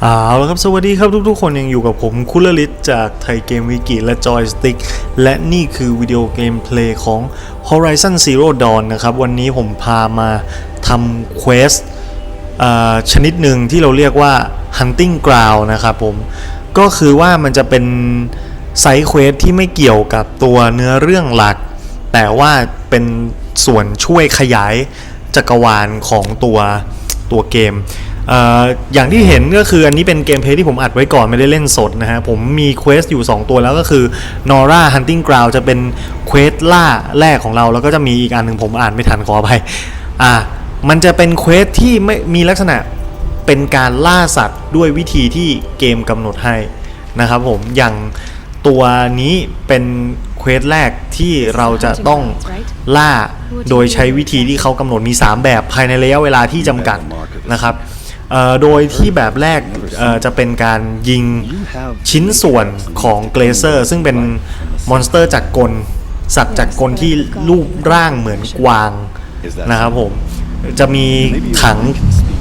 เอาละครับสวัสดีครับทุกๆ คนยังอยู่กับผมคุลลิตจากไทยเกมวิกิและจอยสติ๊กและนี่คือวิดีโอเกมเพลย์ของ Horizon Zero Dawn นะครับ วันนี้ผมพามาทำเควสชนิดหนึ่งที่เราเรียกว่า Hunting Ground นะครับผม ก็คือว่ามันจะเป็นไซเควสที่ไม่เกี่ยวกับตัวเนื้อเรื่องหลัก แต่ว่าเป็นส่วนช่วยขยายจักรวาลของตัวตัวเกม อย่างที่เห็นก็คืออันนี้เป็นเกมเพลย์ที่ผมอัดไว้ก่อนไม่ได้เล่นสดนะฮะ ผมมีเควสอยู่ 2 ตัวแล้วก็คือ Nora Hunting Ground จะเป็นเควสล่าแรกของเรา แล้วก็จะมีอีกอันหนึ่งผมอ่านไม่ทันขอไปอ่ามันจะเป็นเควสที่ไม่มีลักษณะเป็นการล่าสัตว์ด้วยวิธีที่เกมกำหนดให้นะครับผมอย่างตัวนี้เป็นเควสแรกที่เราจะต้องล่าโดยใช้วิธีที่เขากำหนดมี 3 แบบภายในระยะเวลาที่จำกัดนะครับ โดยที่แบบแรกจะเป็นการยิงชิ้นส่วนของเกรเซอร์ ซึ่งเป็นมอนสเตอร์จากกล สัตว์จากกลที่รูปร่างเหมือนกวางนะครับผม จะมีถัง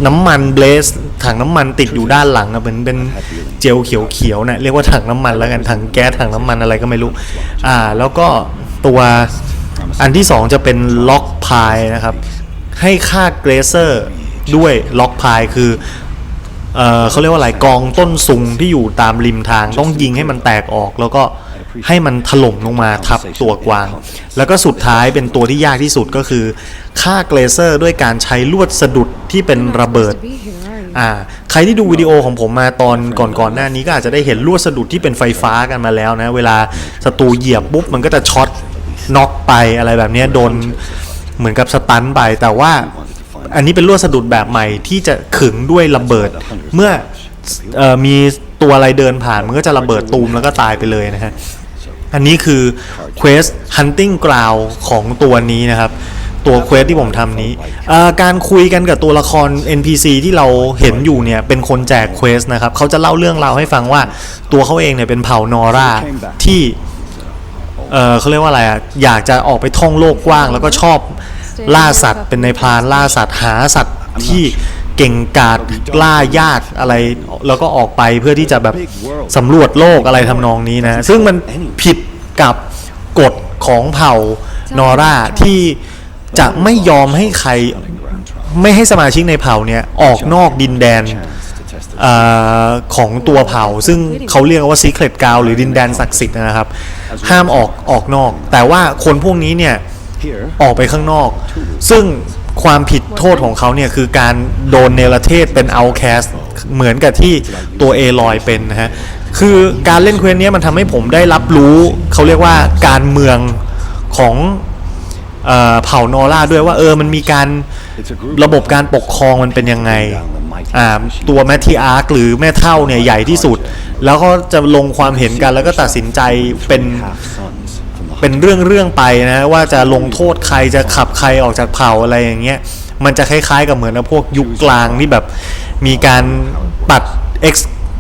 น้ำมันเบลสถังน้ำมันติดอยู่ด้านหลังอะเหมือนเป็นเจลเขียวๆนะเรียกว่าถังน้ำมันแล้วกันถังแก๊สถังน้ำมันอะไรก็ไม่รู้อ่าแล้วก็ตัวอันที่สองจะเป็นล็อกพายนะครับ ให้ค่าเกรเซอร์ ด้วยล็อกพายคือเออเขาเรียกว่าอะไรกองต้นซุงที่อยู่ตามริมทางต้องยิงให้มันแตกออก แล้วก็ให้มันถล่มลงมาทับตัวกวาง แล้วก็สุดท้ายเป็นตัวที่ยากที่สุดก็คือฆ่าเกรเซอร์ด้วยการใช้ลวดสะดุดที่เป็นระเบิดอ่าใครที่ดูวิดีโอของผมมาตอนก่อนๆหน้านี้ก็อาจจะได้เห็นลวดสะดุดที่เป็นไฟฟ้ากันมาแล้วนะ เวลาศัตรูเหยียบปุ๊บมันก็จะช็อตน็อกไปอะไรแบบนี้โดนเหมือนกับสตันไปแต่ว่า อันนี้เป็นลวดสะดุดแบบใหม่ที่จะขึงด้วยระเบิด เมื่ออมีตัวอะไรเดินผ่านมันก็จะระเบิดตูมแล้วก็ตายไปเลยนะฮะอันนี้คือ Quest Hunting Ground ของตัวนี้นะครับ ตัวเควสที่ผมทำนี้ การคุยกันกับตัวละคร NPC ที่เราเห็นอยู่เนี่ย เป็นคนแจกเควสนะครับ เขาจะเล่าเรื่องราวให้ฟังว่าตัวเขาเองเนี่ยเป็นเผ่านอร่าที่ เออเขาเรียกว่าอะไรอะ อยากจะออกไปท่องโลกกว้าง แล้วก็ชอบ ล่าสัตว์เป็นในายพรานล่าสัตว์หาสัตว์ที่เก่งกาจล่ายากอะไร แล้วก็ออกไปเพื่อที่จะแบบสำรวจโลกอะไรทำนองนี้นะ ซึ่งมันผิดกับกฎของเผ่านอร่าที่จะไม่ยอมให้ใครไม่ให้สมาชิกในเผ่าเนี่ยออกนอกดินแดนเออของตัวเผ่า ซึ่งเขาเรียกว่า Secret g r o u n d หรือดินแดนศักดิ์สิทธิ์นะครับ ห้ามออกออกนอก แต่ว่าคนพวกนี้เนี่ย ออกไปข้างนอก ซึ่งความผิดโทษของเขาเนี่ย คือการโดนเนรเทศเป็นเอาแคสเหมือนกับที่ตัวเอลอยเป็นนะฮะ คือการเล่นเควสเนี้ยมันทำให้ผมได้รับรู้เขาเรียกว่าการเมืองของเอ่อเผ่านอร่าด้วยว่าเออมันมีการระบบการปกครองมันเป็นยังไงอ่าตัวแมททีอาร์คหรือแม่เท่าเนี่ยใหญ่ที่สุด แล้วก็จะลงความเห็นกันแล้วก็ตัดสินใจเป็น เป็นเรื่องเรื่องๆไปนะว่าจะลงโทษใครจะขับใครออกจากเผ่าอะไรอย่างเงี้ยมันจะคล้าย ๆ กับเหมือนกับพวกยุคกลางที่แบบมีการปัด X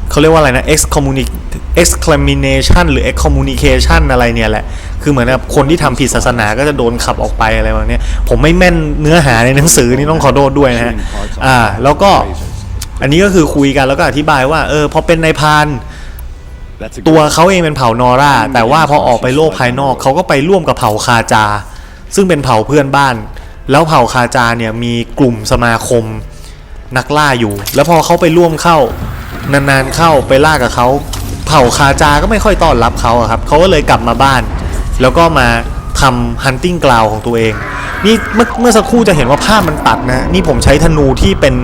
เขาเรียกว่าอะไรนะ excommunic exclamation หรือ excommunication อะไรเนี่ยแหละ คือเหมือนกับคนที่ทำผิดศาสนาก็จะโดนขับออกไปอะไรแบบเนี้ยผมไม่แม่นเนื้อหาในหนังสือนี่ต้องขอโทษด้วยนะฮะอ่าแล้วก็อันนี้ก็คือคุยกันแล้วก็อธิบายว่าเออพอเป็นนายพราน ตัวเขาเองเป็นเผ่านอร่า แต่ว่าพอออกไปโลกภายนอกเขาก็ไปร่วมกับเผ่าคาจา ซึ่งเป็นเผ่าเพื่อนบ้าน แล้วเผ่าคาจาเนี่ยมีกลุ่มสมาคมนักล่าอยู่ แล้วพอเขาไปร่วมเข้านานๆเข้าไปล่ากับเขาเผ่าคาจาก็ไม่ค่อยต้อนรับเขาอะครับเขาก็เลยกลับมาบ้าน แล้วก็มาทำฮันติ้งกราวของตัวเอง นี่เมื่อเมื่อสักครู่จะเห็นว่าภาพมันตัดนะ นี่ผมใช้ธนูที่เป็น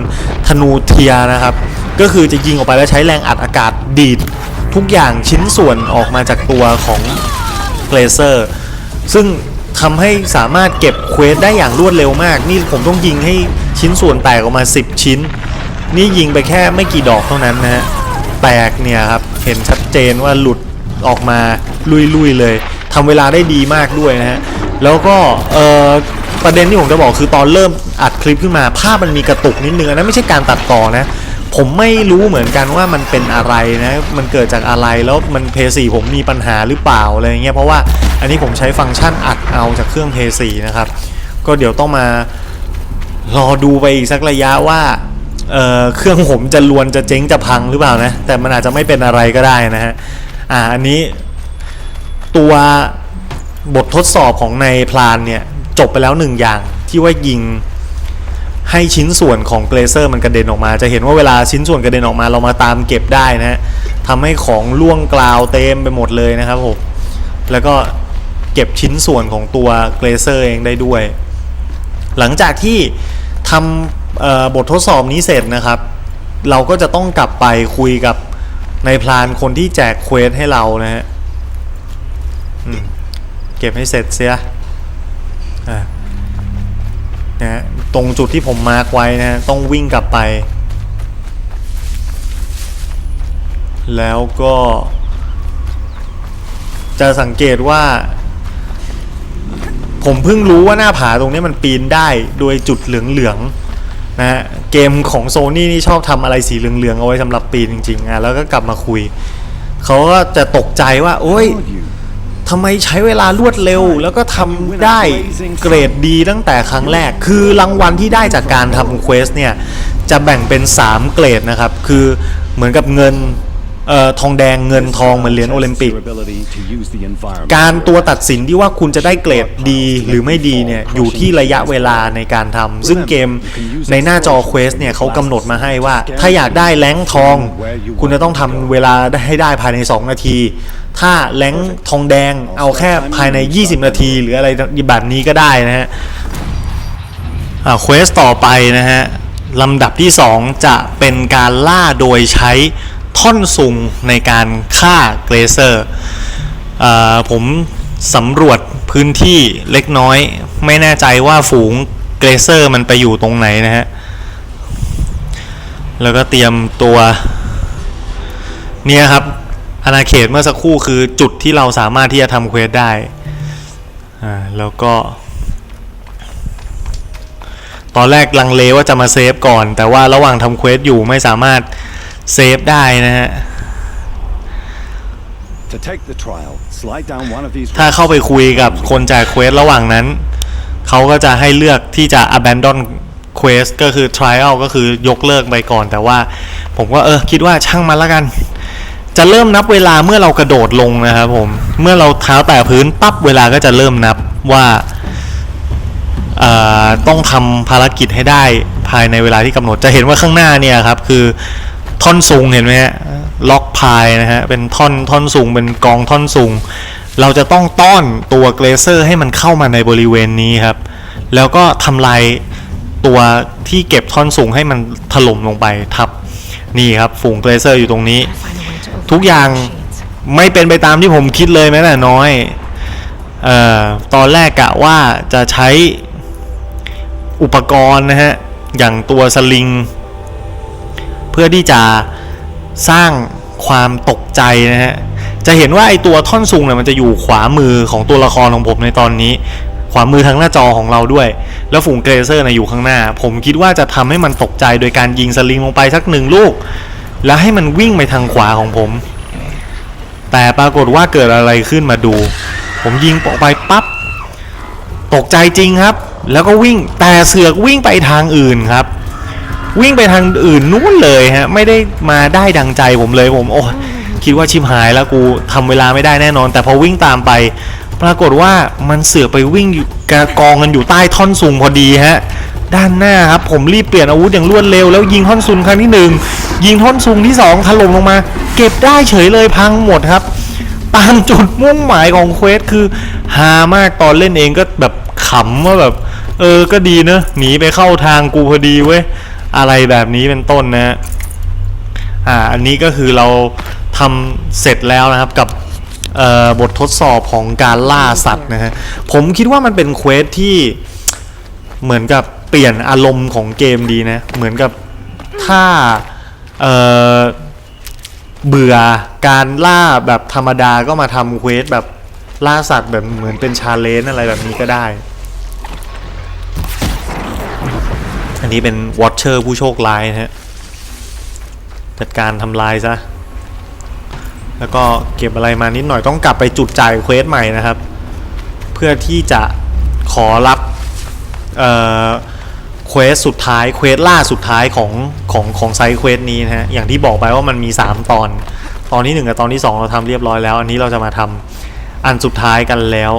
ธนูเทียนะครับ ก็คือจะยิงออกไปแล้วใช้แรงอัดอากาศดีด ทุกอย่างชิ้นส่วนออกมาจากตัวของเกรเซอร์ซึ่งทำให้สามารถเก็บเควสได้อย่างรวดเร็วมาก นี่ผมต้องยิงให้ชิ้นส่วนแตกออกมา 10 ชิ้น นี่ยิงไปแค่ไม่กี่ดอกเท่านั้นนะฮะแตกเนี่ยครับเห็นชัดเจนว่าหลุดออกมาลุยๆเลยทำเวลาได้ดีมากด้วยนะฮะแล้วก็เอ่อประเด็นที่ผมจะบอกคือตอนเริ่มอัดคลิปขึ้นมา ภาพมันมีกระตุกนิดนึงอันนั้นไม่ใช่การตัดต่อนะ ผมไม่รู้เหมือนกันว่ามันเป็นอะไรนะ มันเกิดจากอะไรแล้วมันเพย์สีผมมีปัญหาหรือเปล่าอะไรเงี้ยเพราะว่าอันนี้ผมใช้ฟังก์ชันอัดเอาจากเครื่องเพย์สีนะครับ ก็เดี๋ยวต้องมารอดูไปอีกสักระยะว่าเเครื่องผมจะลวนจะเจ๊งจะพังหรือเปล่านะ แต่มันอาจจะไม่เป็นอะไรก็ได้นะฮะอ่าอันนี้ตัวบททดสอบของในพลานเนี่ยจบไปแล้วหนึ่งอย่างที่ว่ายิง ให้ชิ้นส่วนของเกรเซอร์มันกระเด็นออกมา จะเห็นว่าเวลาชิ้นส่วนกระเด็นออกมาเรามาตามเก็บได้นะฮะทำให้ของล่วงกลาวเต็มไปหมดเลยนะครับผมแล้วก็เก็บชิ้นส่วนของตัวเกรเซอร์เองได้ด้วย หลังจากที่ทำบททดสอบนี้เสร็จนะครับ เราก็จะต้องกลับไปคุยกับในายพลานคนที่แจกเควสให้เรานะฮะเก็บให้เสร็จเสียนะฮะ ตรงจุดที่ผมมาร์กไว้นะฮะต้องวิ่งกลับไป แล้วก็ จะสังเกตว่า ผมเพิ่งรู้ว่าหน้าผาตรงนี้มันปีนได้โดยจุดเหลืองๆนะฮะเกมของโซนี่นี่ชอบทำอะไรสีเหลืองๆเอาไว้สำหรับปีนจริงๆอะแล้วก็กลับมาคุย เขาก็จะตกใจว่า โอ้ย ทำไมใช้เวลารวดเร็ว แล้วก็ทำได้เกรดดีตั้งแต่ครั้งแรก คือรางวัลที่ได้จากการทำเควสเนี่ยจะแบ่งเป็น 3 เกรดนะครับ คือเหมือนกับเงินเอ่อทองแดงเงินทองเหมือนเหรียญโอลิมปิก การตัวตัดสินที่ว่าคุณจะได้เกรดดีหรือไม่ดีเนี่ยอยู่ที่ระยะเวลาในการทำซึ่งเกมในหน้าจอเควสเนี่ยเขากำหนดมาให้ว่า ถ้าอยากได้แรงค์ทอง คุณจะต้องทำเวลาให้ได้ภายใน 2 นาที ถ้าแรงค์ทองแดงเอาแค่ภายใน 20 นาที หรืออะไรแบบนี้ก็ได้นะฮะอ่าเควสต่อไปนะฮะลำดับที่ 2 จะเป็นการล่าโดยใช้ท่อนซุงในการฆ่าเกรเซอร์อ่าผมสำรวจพื้นที่เล็กน้อย ไม่แน่ใจว่าฝูงเกรเซอร์มันไปอยู่ตรงไหนนะฮะ แล้วก็เตรียมตัว เนี่ยครับ อาณาเขตเมื่อสักครู่คือจุดที่เราสามารถที่จะทำเควสได้อ่าแล้วก็ ตอนแรกลังเลว่าจะมาเซฟก่อน แต่ว่าระหว่างทำเควสอยู่ไม่สามารถเซฟได้นะฮะ ถ้าเข้าไปคุยกับคนแจกเควสระหว่างนั้น เขาก็จะให้เลือกที่จะ abandon quest ก็คือ trial ก็คือยกเลิกไปก่อน แต่ว่าผมก็เออคิดว่าช่างมันละกัน จะเริ่มนับเวลาเมื่อเรากระโดดลงนะครับผม เมื่อเราเท้าแตะพื้นปั๊บเวลาก็จะเริ่มนับว่าต้องทำภารกิจให้ได้ภายในเวลาที่กำหนดจะเห็นว่าข้างหน้าเนี่ยครับคือท่อนซุงเห็นไหมฮะล็อกพายนะฮะเป็นท่อนท่อนซุงเป็นกองท่อนซุงเราจะต้องต้อนตัวเกรเซอร์ให้มันเข้ามาในบริเวณนี้ครับ แล้วก็ทำลายตัวที่เก็บท่อนซุงให้มันถล่มลงไปทับนี่ครับฝูงเกรเซอร์อยู่ตรงนี้ ทุกอย่างไม่เป็นไปตามที่ผมคิดเลยแม้แต่น้อยเอ่อตอนแรกกะว่าจะใช้อุปกรณ์นะฮะ อย่างตัวสลิง เพื่อที่จะสร้างความตกใจนะฮะ จะเห็นว่าไอตัวท่อนซุงเนี่ยมันจะอยู่ขวามือของตัวละครของผมในตอนนี้ ขวามือทางหน้าจอของเราด้วย แล้วฝูงเกรเซอร์นะอยู่ข้างหน้า ผมคิดว่าจะทำให้มันตกใจโดยการยิงสลิงลงไปสักหนึ่งลูก แล้วให้มันวิ่งไปทางขวาของผม แต่ปรากฏว่าเกิดอะไรขึ้นมาดู ผมยิงออกไปปั๊บตกใจจริงครับ แล้วก็วิ่งแต่เสือกวิ่งไปทางอื่นครับ วิ่งไปทางอื่นนู้นเลยฮะไม่ได้มาได้ดังใจผมเลยผมโอ้คิดว่าชิมหายแล้วกูทำเวลาไม่ได้แน่นอน แต่พอวิ่งตามไป ปรากฏว่ามันเสือกไปวิ่งอยู่กระกองกันอยู่ใต้ท่อนสูงพอดีฮะ ด้านหน้าครับผมรีบเปลี่ยนอาวุธอย่างรวดเร็วแล้วยิงท่อนซุงครั้งที่หนึ่งยิงท่อนซุงที่สองถล่มลงมา เก็บได้เฉยเลยพังหมดครับ ตามจุดมุ่งหมายของเควสคือฮามากตอนเล่นเองก็แบบขำว่าแบบ เออก็ดีเนอะหนีไปเข้าทางกูพอดีเว้ยอะไรแบบนี้เป็นต้นนะฮะอ่าอันนี้ก็คือเราทำเสร็จแล้วนะครับกับบททดสอบของการล่าสัตว์นะฮะผมคิดว่ามันเป็นเควสที่เหมือนกับ เปลี่ยนอารมณ์ของเกมดีนะ เหมือนกับถ้าเออเบื่อการล่าแบบธรรมดาก็มาทำเควสแบบล่าสัตว์แบบเหมือนเป็นชาเลนจ์อะไรแบบนี้ก็ได้ อันนี้เป็นวอชเชอร์ผู้โชคร้ายนะฮะ จัดการทำลายซะ แล้วก็เก็บอะไรมานิดหน่อยต้องกลับไปจุดจ่ายเควสใหม่นะครับ เพื่อที่จะขอรับ เอ่อ เควสสุดท้ายเควสล่าสุดท้ายของของของไซเควสนี้นะฮะอย่างที่บอกไปว่ามันมี 3 ตอน ตอนที่ 1 กับตอนที่ 2 เราทำเรียบร้อยแล้ว อันนี้เราจะมาทำอันสุดท้ายกันแล้ว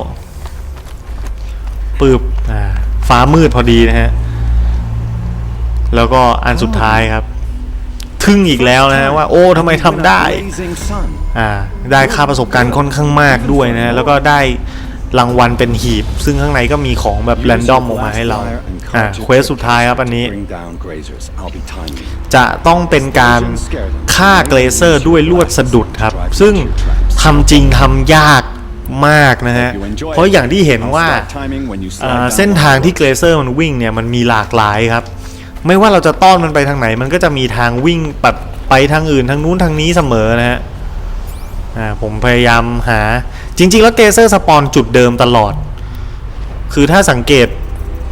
ปืบอ่าฟ้ามืดพอดีนะฮะแล้วก็อันสุดท้ายครับ ทึ่งอีกแล้วนะฮะว่า โอ้ทำไมทำได้อ่าได้ค่าประสบการณ์ค่อนข้างมากด้วยนะฮะแล้วก็ได้ รางวัลเป็นหีบ ซึ่งข้างในก็มีของแบบแรนดอมออกมาให้เราอ่าเควสสุดท้ายครับอันนี้ Bring down grazers. I'll be timing. จะต้องเป็นการฆ่าเกรเซอร์ด้วยลวดสะดุดครับ ซึ่งทำจริงทำยากมากนะฮะ You enjoy เพราะอย่างที่เห็น I'll ว่า start timing when you slide อ่า down เส้น the ทาง hallway. ที่เกรเซอร์มันวิ่งเนี่ยมันมีหลากหลายครับ ไม่ว่าเราจะต้อนมันไปทางไหน มันก็จะมีทางวิ่งแบบไปทางอื่นทางนู้นทางนี้เสมอนะฮะ อ่าผมพยายามหาจริง ๆ แล้วเกรเซอร์สปอนจุดเดิมตลอด คือถ้าสังเกต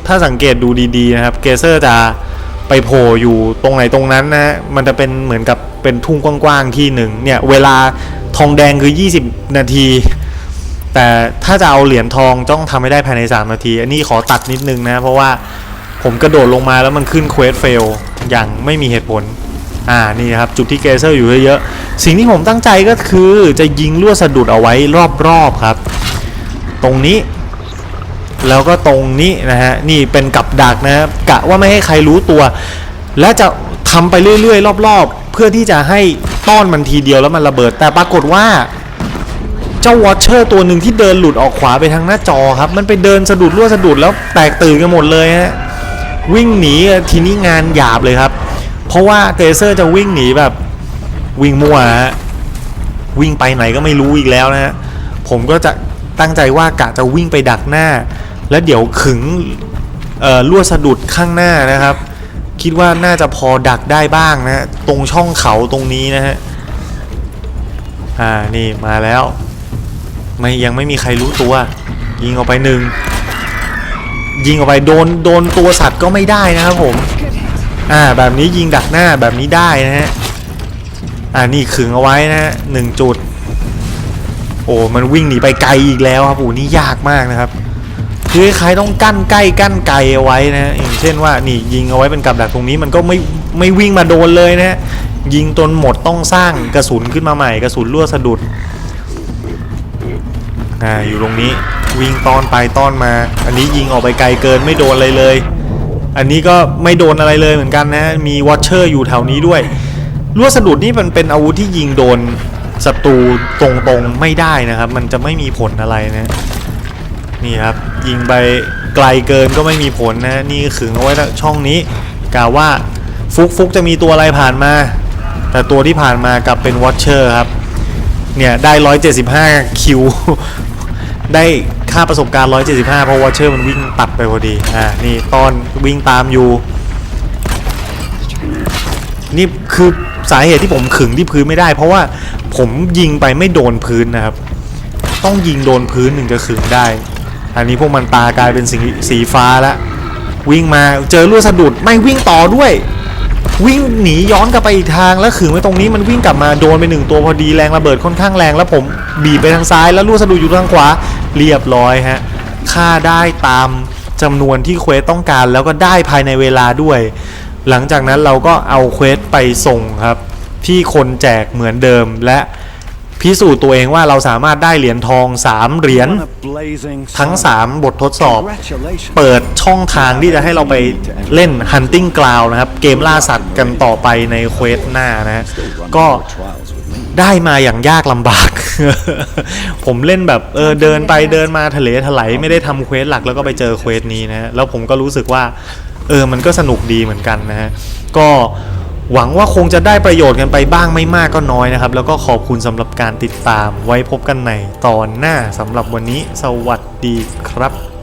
ถ้าสังเกตดูดีๆนะครับเกรเซอร์จะไปโผล่อยู่ตรงไหนตรงนั้นนะฮะมันจะเป็นเหมือนกับเป็นทุ่งกว้างๆที่หนึ่งเนี่ยเวลาทองแดงคือ 20 นาที แต่ถ้าจะเอาเหรียญทองต้องทำให้ได้ภายใน 3 นาที อันนี้ขอตัดนิดนึงนะ เพราะว่าผมกระโดดลงมาแล้วมันขึ้นเควสเฟลอย่างไม่มีเหตุผล อ่านี่ครับจุดที่เกเซอร์อยู่เยอะๆสิ่งที่ผมตั้งใจก็คือจะยิงลวดสะดุดเอาไว้รอบๆครับ ตรงนี้ แล้วก็ตรงนี้นะฮะนี่เป็นกับดักนะครับกะว่าไม่ให้ใครรู้ตัว และจะทำไปเรื่อยๆ รอบๆ เพื่อที่จะให้ต้อนมันทีเดียวแล้วมันระเบิด แต่ปรากฏว่าเจ้าวอชเชอร์ตัวหนึ่งที่เดินหลุดออกขวาไปทางหน้าจอครับ มันไปเดินสะดุดรั่วสะดุดแล้วแตกตื่นกันหมดเลยฮะวิ่งหนีทีนี้งานหยาบเลยครับ เพราะว่าเกเซอร์จะวิ่งหนีแบบวิ่งมั่วฮะวิ่งไปไหนก็ไม่รู้อีกแล้วนะฮะผมก็จะตั้งใจว่ากะจะวิ่งไปดักหน้า แล้วเดี๋ยวขึงลวดสะดุดข้างหน้านะครับ คิดว่าน่าจะพอดักได้บ้างนะฮะตรงช่องเขาตรงนี้นะฮะอ่านี่มาแล้วไม่ยังไม่มีใครรู้ตัว ยิงออกไปหนึ่งยิงออกไปโดนโดนตัวสัตว์ก็ไม่ได้นะครับผม อ่าแบบนี้ยิงดักหน้าแบบนี้ได้นะฮะอ่านี่ขึงเอาไว้นะฮะหนึ่งจุด โอ้มันวิ่งหนีไปไกลอีกแล้วครับโอ้นี่ยากมากนะครับคือคล้ายต้องกั้นใกล้กั้นไกลเอาไว้นะอย่างเช่นว่านี่ยิงเอาไว้เป็นกับดักตรงนี้มันก็ไม่ไม่วิ่งมาโดนเลยนะฮะยิงจนหมดต้องสร้างกระสุนขึ้นมาใหม่กระสุนรั่วสะดุดอ่าอยู่ตรงนี้วิ่งต้อนไปต้อนมา อันนี้ยิงออกไปไกลเกินไม่โดนอะไรเลย อันนี้ก็ไม่โดนอะไรเลยเหมือนกันนะ มีวอชเชอร์อยู่แถวนี้ด้วยรั่วสะดุดนี่มันเป็นอาวุธที่ยิงโดนศัตรูตรงๆไม่ได้นะครับ มันจะไม่มีผลอะไรนะ นี่ครับ ยิงไปไกลเกินก็ไม่มีผลนะ นี่ขึงเอาไว้ช่องนี้กล่าวว่าฟุกฟุกจะมีตัวอะไรผ่านมา แต่ตัวที่ผ่านมากลับเป็นวอชเชอร์ครับ เนี่ยได้ 175 คิว ได้ค่าประสบการณ์ 175 เพราะวอชเชอร์มันวิ่งตัดไปพอดี อ่า นี่ตอนวิ่งตามอยู่ นี่คือสาเหตุที่ผมขึงที่พื้นไม่ได้ เพราะว่าผมยิงไปไม่โดนพื้นนะครับ ต้องยิงโดนพื้นถึงจะขึงได้ อันนี้พวกมันตากลายเป็นสีสีฟ้าแล้ววิ่งมาเจอลวดสะดุดไม่วิ่งต่อด้วย วิ่งหนีย้อนกลับไปอีกทางแล้วขึงไว้ตรงนี้มันวิ่งกลับมาโดนไปหนึ่งตัวพอดีแรงระเบิดค่อนข้างแรงแล้วผมบีบไปทางซ้ายแล้วลวดสะดุดอยู่ทางขวา เรียบร้อยฮะฆ่าได้ตามจำนวนที่เควสต้องการแล้วก็ได้ภายในเวลาด้วย หลังจากนั้นเราก็เอาเควสไปส่งครับ ที่คนแจกเหมือนเดิมและพิสูจน์ตัวเองว่าเราสามารถได้เหรียญทอง 3 เหรียญทั้ง 3 บททดสอบ เปิดช่องทางที่จะให้เราไปเล่น Hunting Ground นะครับ เกมล่าสัตว์กันต่อไปในเควสหน้านะ ก็ ได้มาอย่างยากลำบาก ผมเล่นแบบเออเดินไปเดินมาทะเลถลายไม่ได้ทำเควสหลักแล้วก็ไปเจอเควสนี้นะฮะแล้วผมก็รู้สึกว่าเออมันก็สนุกดีเหมือนกันนะฮะก็หวังว่าคงจะได้ประโยชน์กันไปบ้างไม่มากก็น้อยนะครับ แล้วก็ขอบคุณสำหรับการติดตามไว้พบกันในตอนหน้าสำหรับวันนี้ สวัสดีครับ